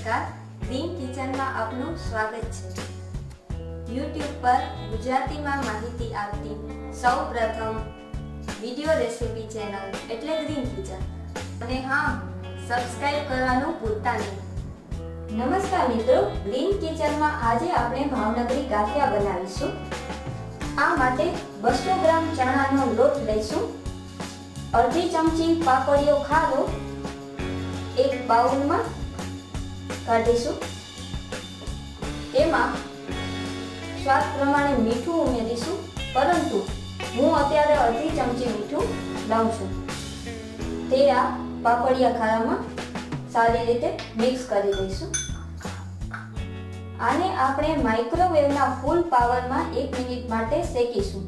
નમસ્કાર. ગ્રીન કિચનમાં આપનું સ્વાગત છે. યુટ્યુબ પર ગુજરાતીમાં માહિતી આપતી સૌ પ્રથમ વીડિયો રેસિપી ચેનલ એટલે ગ્રીન કિચન અને હા સબસ્ક્રાઇબ કરવાનું ભૂલતા નહીં. નમસ્કાર મિત્રો ગ્રીન કિચનમાં આજે આપણે ભાવનગરી ગાંઠિયા બનાવીશું. આ માટે બસો ગ્રામ ચણાનો લોટ લઈશું. અડધી ચમચી પાપડીઓ ખારો એક બાઉલમાં કાઢીશું. તેમાં સ્વાદ પ્રમાણે મીઠું ઉમેરીશું, પરંતુ હું અત્યારે અડધી ચમચી મીઠું લઉં છું તે આ પાપડિયા ખારામાં સારી રીતે મિક્સ કરી દઈશું આને આપણે માઇક્રોવેવના ફૂલ પાવરમાં એક મિનિટ માટે શેકીશું.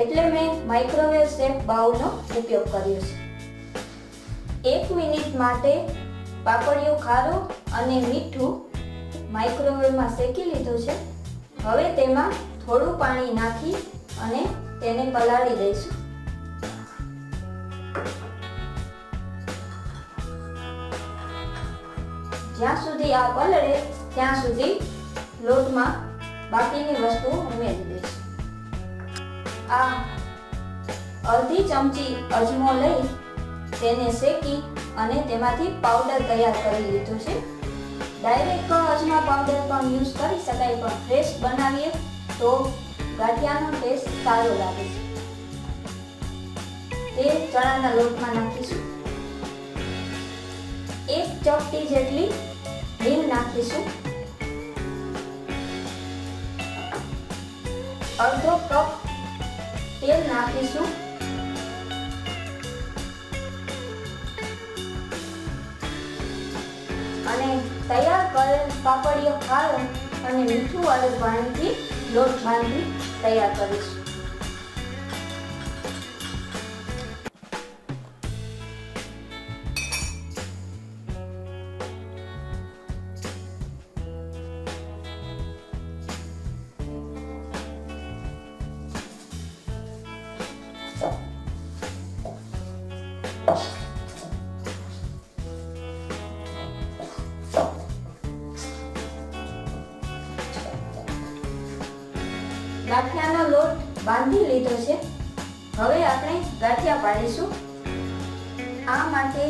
એટલે મેં માઇક્રોવેવ શેપ બાઉલનો ઉપયોગ કર્યો છે. એક મિનિટ માટે પાપડીઓ ખારો અને મીઠું માઇક્રોવેવમાં શેકી લીધું છે. હવે તેમાં થોડું પાણી નાખી અને તેને પલાળી દઈશું. જ્યાં સુધી આ પલળે, ત્યાં સુધી લોટમાં બાકીની વસ્તુઓ ઉમેરી દઈશું. આ અડધી ચમચી અજમો લઈ તેને શેકી અને તેમાંથી પાવડર તૈયાર કરી લીધો છે. ડાયરેક્ટ અજમા પાવડર પણ યુઝ કરી શકાય પણ ફ્રેશ બનાવીએ તો ગાંઠિયાનો ટેસ્ટ સારો લાગે છે. તે ચણાના લોટમાં નાખીશું. એક ચપટી જેટલી હિંગ નાખીશું. અડધો કપ તેલ નાખીશું. અને તૈયાર કરેલ પાપડીઓ ખારો અને મીઠું વાળું પાણીથી લોટ બાંધી તૈયાર કરીશું. ગાંઠિયાનો લોટ બાંધી લીધો છે. હવે આપણે ગાંઠિયા પાડીશું. આ માટે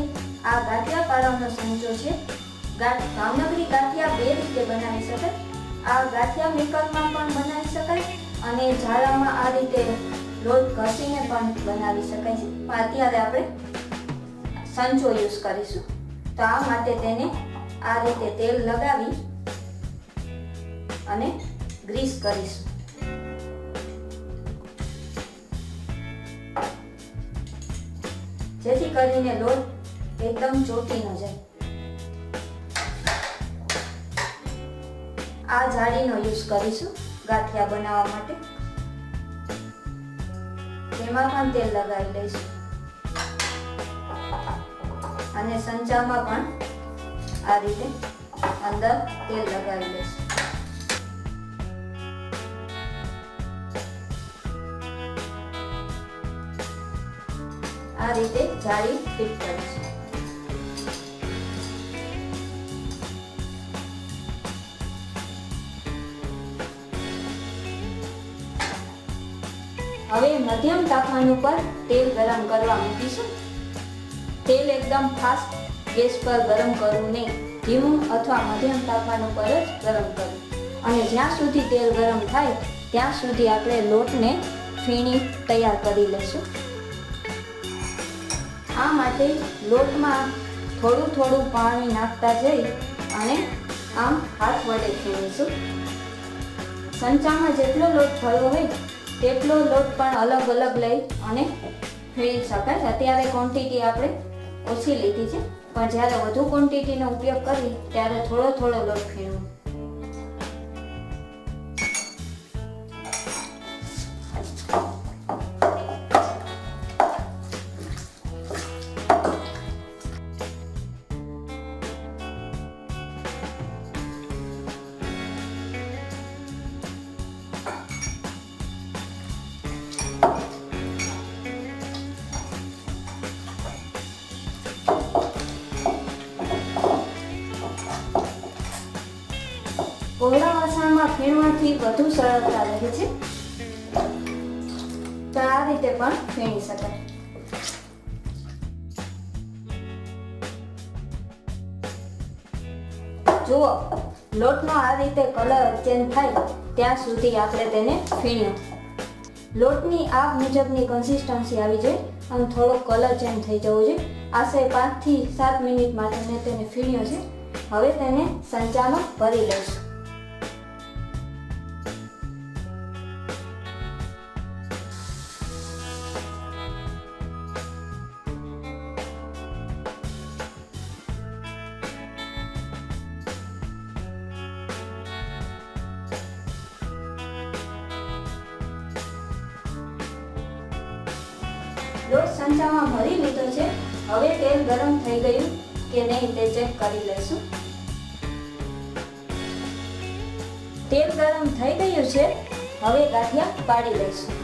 આ ગાંઠિયા પાડવાનો સંચો છે. ભાવનગરી ગાંઠિયા બે રીતે બનાવી શકાય. આ ગાંઠિયા મેકરમાં પણ બનાવી શકાય અને ઝાડામાં આ રીતે લોટ ઘસીને પણ બનાવી શકાય છે. અત્યારે આપણે સંચો યુઝ કરીશું. તો આ માટે તેને આ રીતે તેલ લગાવી અને ગ્રીસ કરીશું. જેથી કરીને લોટ એકદમ ચોટી ન જાય. આ જાળીનો યુઝ કરીશું ગાંઠિયા બનાવવા માટે. તેમાં પણ તેલ લગાવી લઈશું. અને સંચામાં પણ આ રીતે અંદર તેલ લગાવી લઈશું. આ રીતે જાળી ફિટ કરીશું હવે મધ્યમ તાપમાન ઉપર તેલ ગરમ કરવા મૂકીશું. તેલ એકદમ ફાસ્ટ ગેસ પર ગરમ કરવું નહીં. ધીમું અથવા મધ્યમ તાપમાન ઉપર જ ગરમ કરવું. અને જ્યાં સુધી તેલ ગરમ થાય, ત્યાં સુધી આપણે લોટને ફીણી તૈયાર કરી લઈશું. આ માટે લોટમાં થોડું થોડું પાણી નાખતા જઈ અને આમ હાથ વડે ફેરવીશું સંચામાં જેટલો લોટ ભરવો હોય તેટલો લોટ પણ અલગ અલગ લઈ અને ફેરવી શકાય. અત્યારે ક્વોન્ટિટી આપણે ઓછી લીધી છે. પણ જ્યારે વધુ ક્વોન્ટિટીનો ઉપયોગ કરી ત્યારે થોડો થોડો લોટ ફેરવો ફીણવાથી વધુ સરળતા રહે છે. તો આ રીતે પણ ફીણી શકાય. જુઓ, લોટનો આ રીતે કલર ચેન્જ થાય ત્યાં સુધી આપણે તેને ફીણ્યો. લોટની આ મુજબની કન્સિસ્ટન્સી આવી જાય અને થોડો કલર ચેન્જ થઈ જવો જોઈએ. આશરે પાંચથી સાત મિનિટ માટે મેં તેને ફીણ્યો છે. હવે તેને સંચામાં ભરી લઈશું. લોટ સંચામાં ભરી લીધો છે. હવે તેલ ગરમ થઈ ગયું કે નહીં તે ચેક કરી લઈશું. તેલ ગરમ થઈ ગયું છે. હવે ગાંઠિયા પાડી લઈશું.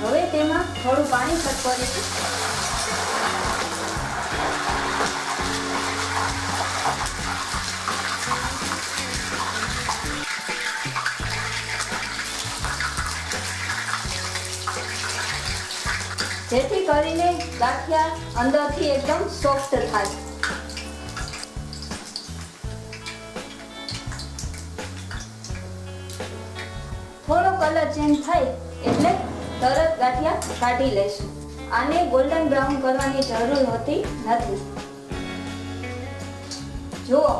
હવે તેમાં થોડું પાણી છટકરીશું જેથી કરીને ગાંઠિયા અંદરથી એકદમ સોફ્ટ થાય. થોડો કલર ચેન્જ થાય એટલે તરત ગાંઠિયા કાઢી લેશું આને ગોલ્ડન બ્રાઉન કરવાની જરૂર હોતી નથી. જુઓ,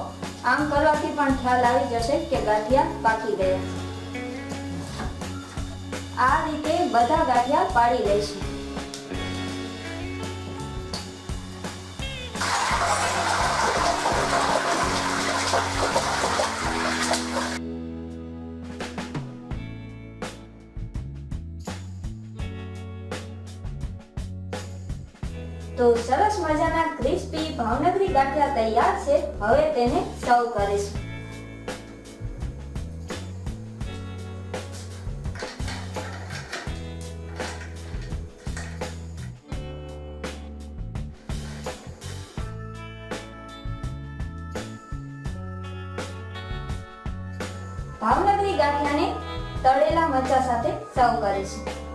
આમ કરવાથી પણ ખ્યાલ આવી જશે કે ગાંઠિયા પાકી ગયા. આ રીતે બધા ગાંઠિયા પાડી લઈશું. મજાના ક્રિસ્પી ભાવનગરી ગાંઠિયા તૈયાર છે. હવે તેને સર્વ કરીશું. ભાવનગરી ગાંઠિયાને તળેલા મરચા સાથે સર્વ કરીશું.